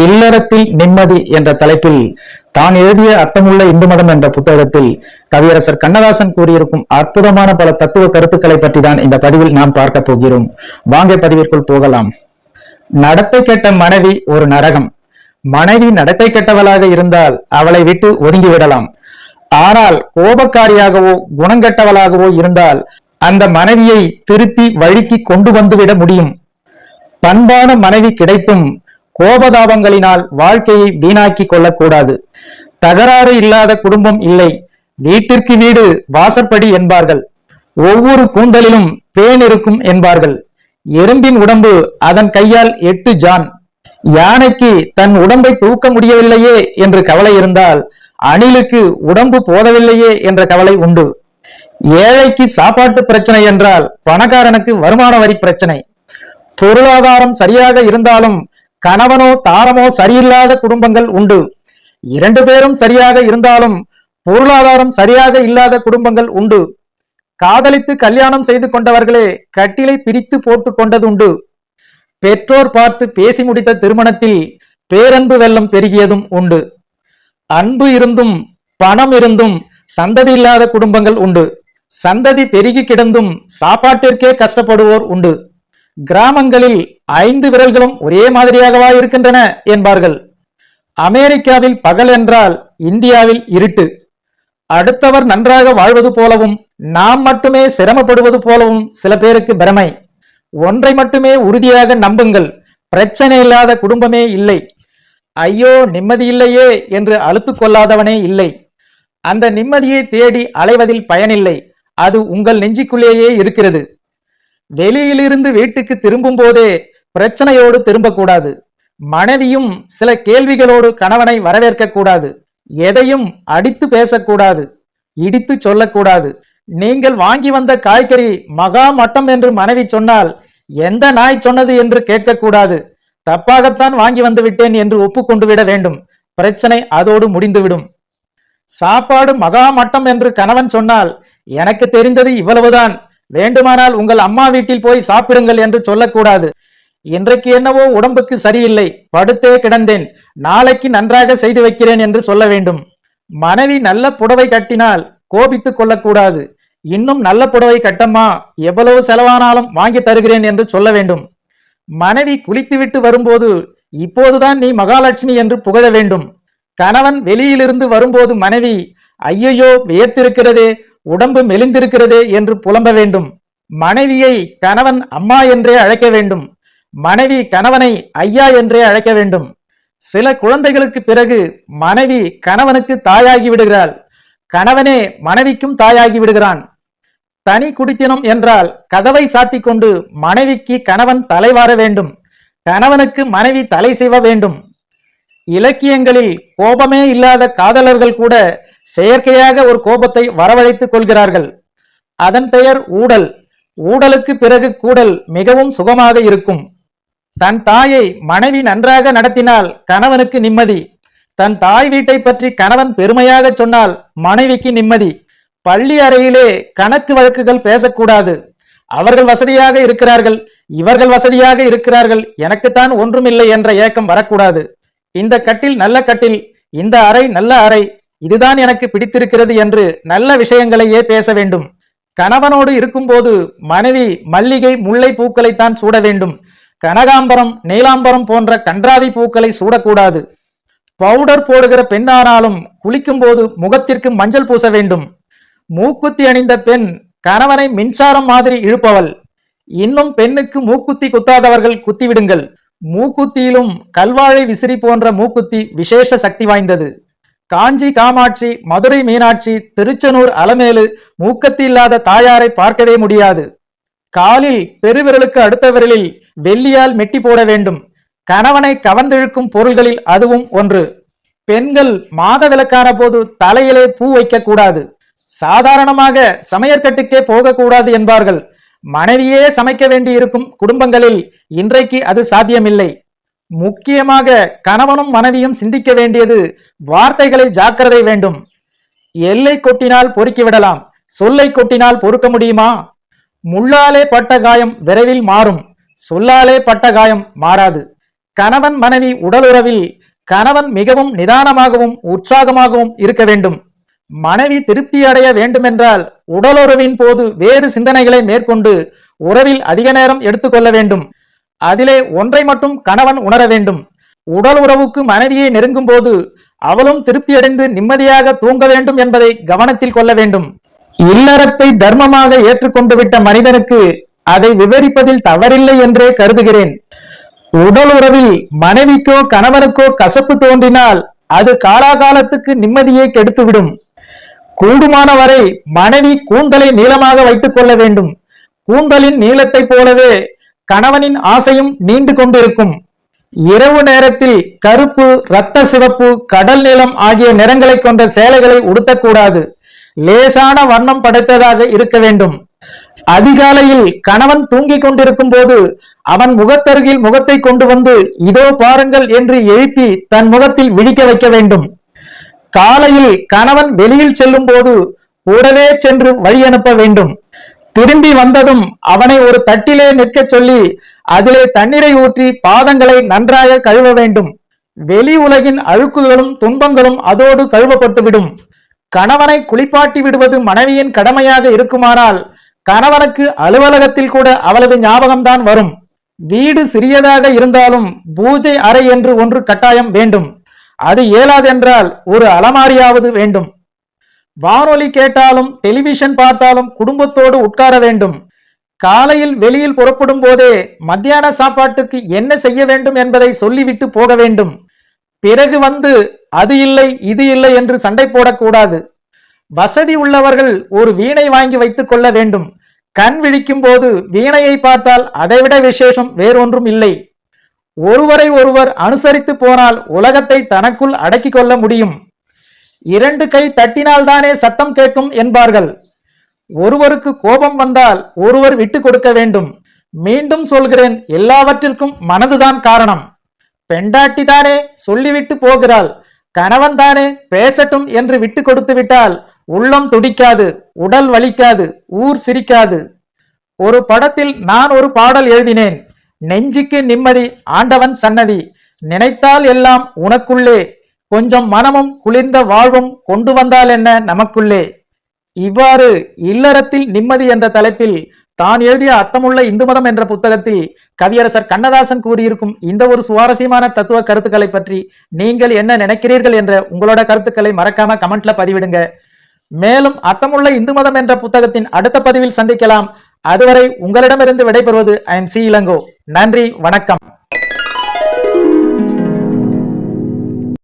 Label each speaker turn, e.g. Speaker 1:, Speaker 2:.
Speaker 1: இல்லறத்தில் நிம்மதி என்ற தலைப்பில் தான் எழுதிய அர்த்தமுள்ள இந்து மதம் என்ற புத்தகத்தில் கவியரசர் கண்ணதாசன் கூறியிருக்கும் அற்புதமான பல தத்துவ கருத்துக்களை பற்றி தான் இந்த பதிவில் நாம் பார்க்க போகிறோம். வாங்க பதிவிற்குள் போகலாம். நடத்தை கெட்ட மனைவி ஒரு நரகம். மனைவி நடத்தை கெட்டவளாக இருந்தால் அவளை விட்டு ஒதுங்கி விடலாம். ஆனால் கோபக்காரியாகவோ குணங்கெட்டவளாகவோ இருந்தால் அந்த மனைவியை திருத்தி வழுக்கி கொண்டு வந்துவிட முடியும். பண்பான மனைவி கிடைத்தும் கோபதாபங்களினால் வாழ்க்கையை வீணாக்கி கொள்ளக்கூடாது. தகராறு இல்லாத குடும்பம் இல்லை. வீட்டிற்கு வீடு வாசற்படி என்பார்கள். ஒவ்வொரு கூந்தலிலும் பேன் இருக்கும் என்பார்கள். எறும்பின் உடம்பு அதன் கையால் எட்டு ஜான். யானைக்கு தன் உடம்பை தூக்க முடியவில்லையே என்று கவலை இருந்தால் அணிலுக்கு உடம்பு போதவில்லையே என்ற கவலை உண்டு. ஏழைக்கு சாப்பாட்டு பிரச்சனை என்றால் பணக்காரனுக்கு வருமான வரி பிரச்சனை. பொருளாதாரம் சரியாக இருந்தாலும் கணவனோ தாரமோ சரியில்லாத குடும்பங்கள் உண்டு. இரண்டு பேரும் சரியாக இருந்தாலும் பொருளாதாரம் சரியாக இல்லாத குடும்பங்கள் உண்டு. காதலித்து கல்யாணம் செய்து கொண்டவர்களே கட்டிலை பிரித்து போட்டு கொண்டதுண்டு பெற்றோர் பார்த்து பேசி முடித்த திருமணத்தில் பேரன்பு வெள்ளம் பெருகியதும் உண்டு. அன்பு இருந்தும் பணம் இருந்தும் சந்ததி இல்லாத குடும்பங்கள் உண்டு. சந்ததி பெருகி கிடந்தும் சாப்பாட்டிற்கே கஷ்டப்படுவோர் உண்டு. கிராமங்களில் ஐந்து விரல்களும் ஒரே மாதிரியாகவா இருக்கின்றன என்பார்கள். அமெரிக்காவில் பகல் என்றால் இந்தியாவில் இருட்டு. அடுத்தவர் நன்றாக வாழ்வது போலவும் நாம் மட்டுமே சிரமப்படுவது போலவும் சில பேருக்கு பிரமை. ஒன்றை மட்டுமே உறுதியாக நம்புங்கள் பிரச்சனை இல்லாத குடும்பமே இல்லை. ஐயோ நிம்மதி இல்லையே என்று அழுத்து கொள்ளாதவனே இல்லை. அந்த நிம்மதியை தேடி அலைவதில் பயனில்லை அது உங்கள் நெஞ்சிக்குள்ளேயே இருக்கிறது. வெளியிலிருந்து வீட்டுக்கு திரும்பும் போதே பிரச்சனையோடு திரும்பக்கூடாது. மனைவியும் சில கேள்விகளோடு கணவனை வரவேற்க கூடாது எதையும் அடித்து பேசக்கூடாது. இடித்து சொல்லக்கூடாது. நீங்கள் வாங்கி வந்த காய்கறி மகா மட்டம் என்று மனைவி சொன்னால் எந்த நாய் சொன்னது என்று கேட்கக்கூடாது. தப்பாகத்தான் வாங்கி வந்து விட்டேன் என்று ஒப்புக்கொண்டு விட வேண்டும். பிரச்சனை அதோடு முடிந்துவிடும். சாப்பாடு மகா மட்டம் என்று கணவன் சொன்னால் எனக்கு தெரிந்தது இவ்வளவுதான். வேண்டுமானால் உங்கள் அம்மா வீட்டில் போய் சாப்பிடுங்கள் என்று சொல்லக்கூடாது. இன்றைக்கு என்னவோ உடம்புக்கு சரியில்லை. படுத்தே கிடந்தேன். நாளைக்கு நன்றாக செய்து வைக்கிறேன் என்று சொல்ல வேண்டும். மனைவி நல்ல புடவை கட்டினால் கோபித்துக் கொள்ளக்கூடாது. இன்னும் நல்ல புடவை கட்டம்மா. எவ்வளவு செலவானாலும் வாங்கி தருகிறேன் என்று சொல்ல வேண்டும். மனைவி குளித்துவிட்டு வரும்போது இப்போதுதான் நீ மகாலட்சுமி என்று புகழ வேண்டும். கணவன் வெளியிலிருந்து வரும்போது மனைவி ஐயையோ வியத்திருக்கிறதே. உடம்பு மெலிந்திருக்கிறதே என்று புலம்ப வேண்டும். மனைவியை கணவன் அம்மா என்றே அழைக்க வேண்டும். மனைவி கணவனை ஐயா என்றே அழைக்க வேண்டும். சில குழந்தைகளுக்கு பிறகு மனைவி கணவனுக்கு தாயாகி விடுகிறாள். கணவனே மனைவிக்கும் தாயாகி விடுகிறான். தனி குடித்தனம் என்றால் கதவை சாத்திக் கொண்டு மனைவிக்கு கணவன் தலைவார வேண்டும். கணவனுக்கு மனைவி தலை செய்வ வேண்டும். இலக்கியங்களில் கோபமே இல்லாத காதலர்கள் கூட செயற்கையாக ஒரு கோபத்தை வரவழைத்துக் கொள்கிறார்கள். அதன் பெயர் ஊடல். ஊடலுக்கு பிறகு கூடல் மிகவும் சுகமாக இருக்கும். தன் தாயை மனைவி நன்றாக நடத்தினால் கணவனுக்கு நிம்மதி. தன் தாய் வீட்டை பற்றி கணவன் பெருமையாக சொன்னால் மனைவிக்கு நிம்மதி. பள்ளி அறையிலே கணக்கு வழக்குகள் பேசக்கூடாது. அவர்கள் வசதியாக இருக்கிறார்கள். இவர்கள் வசதியாக இருக்கிறார்கள். எனக்குத்தான் ஒன்றுமில்லை என்ற ஏக்கம் வரக்கூடாது. இந்த கட்டில் நல்ல கட்டில். இந்த அறை நல்ல அறை. இதுதான் எனக்கு பிடித்திருக்கிறது என்று நல்ல விஷயங்களையே பேச வேண்டும். கணவனோடு இருக்கும்போது மனைவி மல்லிகை முல்லை பூக்களைத்தான் சூட வேண்டும். கனகாம்பரம் நீலாம்பரம் போன்ற கன்றாவி பூக்களை சூடக்கூடாது. பவுடர் போடுகிற பெண்ணானாலும் குளிக்கும்போது முகத்திற்கு மஞ்சள் பூச வேண்டும். மூக்குத்தி அணிந்த பெண் கணவனை மின்சாரம் மாதிரி இழுப்பவள். இன்னும் பெண்ணுக்கு மூக்குத்தி குத்தாதவர்கள் குத்திவிடுங்கள். மூக்குத்தியிலும் கல்வாழை விசிறி போன்ற மூக்குத்தி விசேஷ சக்தி வாய்ந்தது. காஞ்சி காமாட்சி மதுரை மீனாட்சி திருச்செனூர் அலமேலு மூக்கத்தி இல்லாத தாயாரை பார்க்கவே முடியாது. காலில் பெருவிரலுக்கு அடுத்த விரலில் வெள்ளியால் மெட்டி போட வேண்டும். கணவனை கவர்ந்திழுக்கும் பொருள்களில் அதுவும் ஒன்று. பெண்கள் மாத விளக்கான போது தலையிலே பூ வைக்க கூடாது. சாதாரணமாக சமையற்கட்டுக்கே போகக்கூடாது என்பார்கள். மனைவியே சமைக்க வேண்டியிருக்கும் குடும்பங்களில் இன்றைக்கு அது சாத்தியமில்லை. முக்கியமாக கணவனும் மனைவியும் சிந்திக்க வேண்டியது வார்த்தைகளில் ஜாக்கிரதை வேண்டும். எல்லை கொட்டினால் பொறுக்கி விடலாம். சொல்லை கொட்டினால் பொறுக்க முடியுமா? முள்ளாலே பட்ட காயம் விரைவில் மாறும். சொல்லாலே பட்ட காயம் மாறாது. கணவன் மனைவி உடலுறவில் கணவன் மிகவும் நிதானமாகவும் உற்சாகமாகவும் இருக்க வேண்டும். மனைவி திருப்தி அடைய வேண்டுமென்றால் உடலுறவின் போது வேறு சிந்தனைகளை மேற்கொண்டு உறவில் அதிக நேரம் எடுத்துக்கொள்ள வேண்டும். அதிலே ஒன்றை மட்டும் கணவன் உணர வேண்டும். உடல் உறவுக்கு மனைவியை நெருங்கும் போது அவளும் திருப்தியடைந்து நிம்மதியாக தூங்க வேண்டும் என்பதை கவனத்தில் கொள்ள வேண்டும். இல்லறத்தை தர்மமாக ஏற்றுக்கொண்டு விட்ட மனிதனுக்கு அதை விவரிப்பதில் தவறில்லை என்றே கருதுகிறேன். உடல் உறவில் மனைவிக்கோ கணவனுக்கோ கசப்பு தோன்றினால் அது காலாகாலத்துக்கு நிம்மதியை கெடுத்துவிடும். கூடுமான வரை மனைவி கூந்தலை நீளமாக வைத்துக் கொள்ள வேண்டும். கூந்தலின் நீளத்தைப் போலவே கணவனின் ஆசையும் நீண்டு கொண்டிருக்கும். இரவு நேரத்தில் கருப்பு இரத்த சிவப்பு கடல் நீளம் ஆகிய நிறங்களை கொண்ட சேலைகளை உடுத்தக்கூடாது. லேசான வண்ணம் படைத்ததாக இருக்க வேண்டும். அதிகாலையில் கணவன் தூங்கிக் கொண்டிருக்கும் போது அவன் முகத்தருகில் முகத்தை கொண்டு வந்து இதோ பாருங்கள் என்று எழுப்பி தன் முகத்தில் விழிக்க வைக்க வேண்டும். காலையில் கணவன் வெளியில் செல்லும் போது கூடவே சென்று வழி அனுப்ப வேண்டும். திரும்பி வந்ததும் அவனை ஒரு தட்டிலே நிற்கச் சொல்லி அதிலே தண்ணீரை ஊற்றி பாதங்களை நன்றாக கழுவ வேண்டும். வெளி உலகின் அழுக்குகளும் துன்பங்களும் அதோடு கழுவப்பட்டுவிடும். கணவனை குளிப்பாட்டி விடுவது மனைவியின் கடமையாக இருக்குமானால் கணவனுக்கு அலுவலகத்தில் கூட அவளது ஞாபகம்தான் வரும். வீடு சிறியதாக இருந்தாலும் பூஜை அறை என்று ஒன்று கட்டாயம் வேண்டும். அது இயலாதென்றால் ஒரு அலமாரியாவது வேண்டும். வானொலி கேட்டாலும் டெலிவிஷன் பார்த்தாலும் குடும்பத்தோடு உட்கார வேண்டும். காலையில் வெளியில் புறப்படும் போதே மத்தியான சாப்பாட்டுக்கு என்ன செய்ய வேண்டும் என்பதை சொல்லிவிட்டு போக வேண்டும். பிறகு வந்து அது இல்லை இது இல்லை என்று சண்டை போடக்கூடாது. வசதி உள்ளவர்கள் ஒரு வீணை வாங்கி வைத்துக் கொள்ள வேண்டும். கண் விழிக்கும் போது வீணையை பார்த்தால் அதைவிட விசேஷம் வேறொன்றும் இல்லை. ஒருவரை ஒருவர் அனுசரித்து போனால் உலகத்தை தனக்குள் அடக்கிக் கொள்ள முடியும். இரண்டு கை தட்டினால்தானே சத்தம் கேட்கும் என்பார்கள். ஒருவருக்கு கோபம் வந்தால் ஒருவர் விட்டு கொடுக்க வேண்டும். மீண்டும் சொல்கிறேன் எல்லாவற்றிற்கும் மனதுதான் காரணம். பெண்டாட்டி தானே சொல்லிவிட்டு போகிறாள். கணவன் தானே பேசட்டும் என்று விட்டு கொடுத்து விட்டால் உள்ளம் துடிக்காது உடல் வலிக்காது ஊர் சிரிக்காது. ஒரு படத்தில் நான் ஒரு பாடல் எழுதினேன். நெஞ்சுக்கு நிம்மதி ஆண்டவன் சன்னதி. நினைத்தால் எல்லாம் உனக்குள்ளே. கொஞ்சம் மனமும் குளிர்ந்த வாழ்வும் கொண்டு வந்தால் என்ன நமக்குள்ளே? இவ்வாறு இல்லறத்தில் நிம்மதி என்ற தலைப்பில் தான் எழுதிய அர்த்தமுள்ள இந்து மதம் என்ற புத்தகத்தில் கவியரசர் கண்ணதாசன் கூறியிருக்கும் இந்த ஒரு சுவாரஸ்யமான தத்துவ கருத்துக்களை பற்றி நீங்கள் என்ன நினைக்கிறீர்கள் என்ற உங்களோட கருத்துக்களை மறக்காம கமெண்ட்ல பதிவிடுங்க. மேலும் அர்த்தமுள்ள இந்து மதம் என்ற புத்தகத்தின் அடுத்த பதிவில் சந்திக்கலாம். அதுவரை உங்களிடமிருந்து விடைபெறுவது ஐ எம் சி இளங்கோ. நன்றி வணக்கம்.